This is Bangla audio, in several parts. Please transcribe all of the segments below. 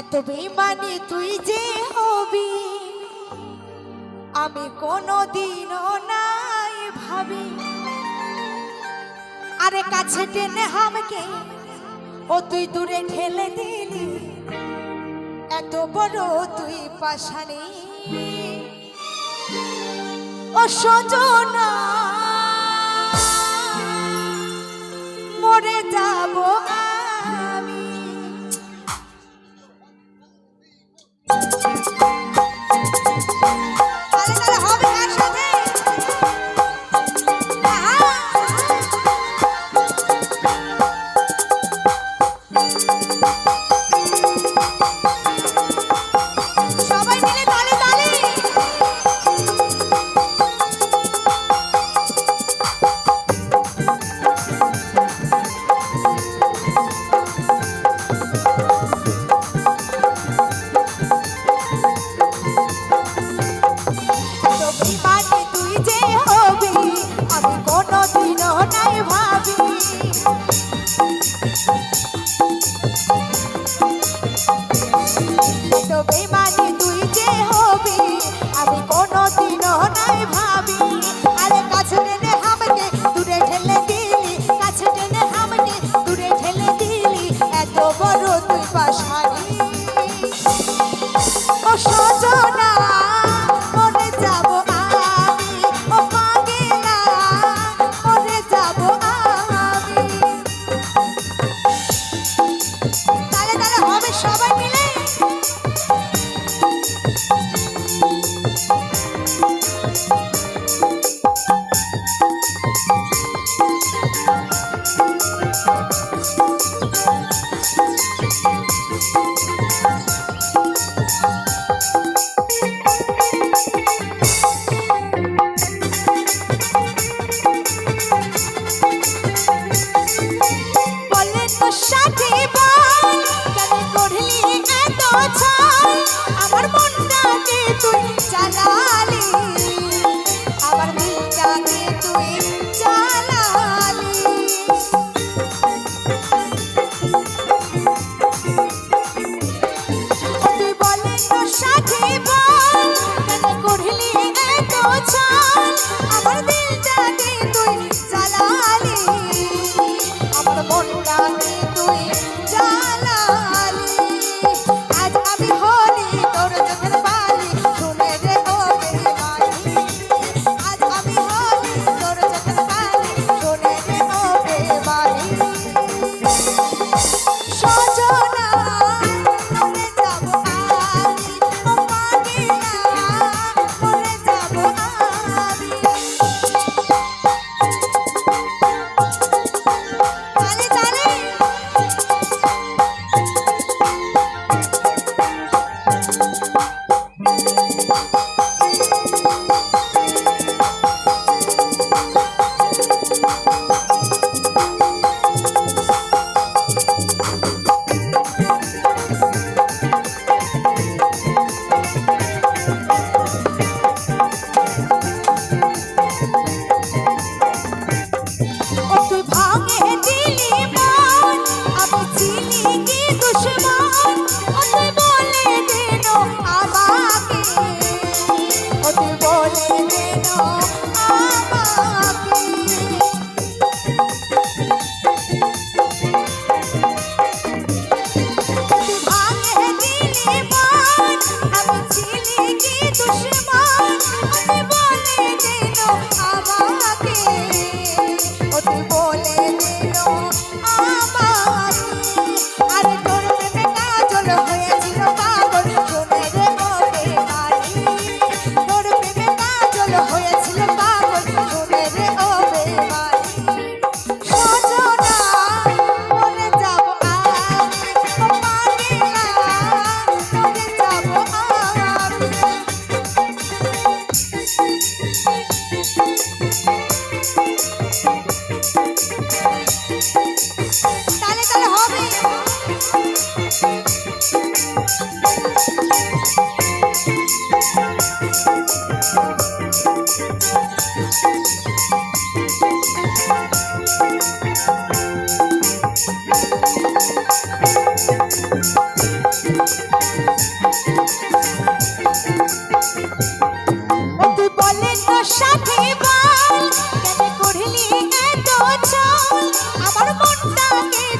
এত বেমানি তুই যে হবি, আমি কোনোদিনও নাই ভাবি। আরে কাছে টেনে হামকে, ও তুই দূরে ঠেলে দিলি। এত বড় তুই পাশানি। ও সজনা Compañera. আমি Thank you.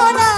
সোনা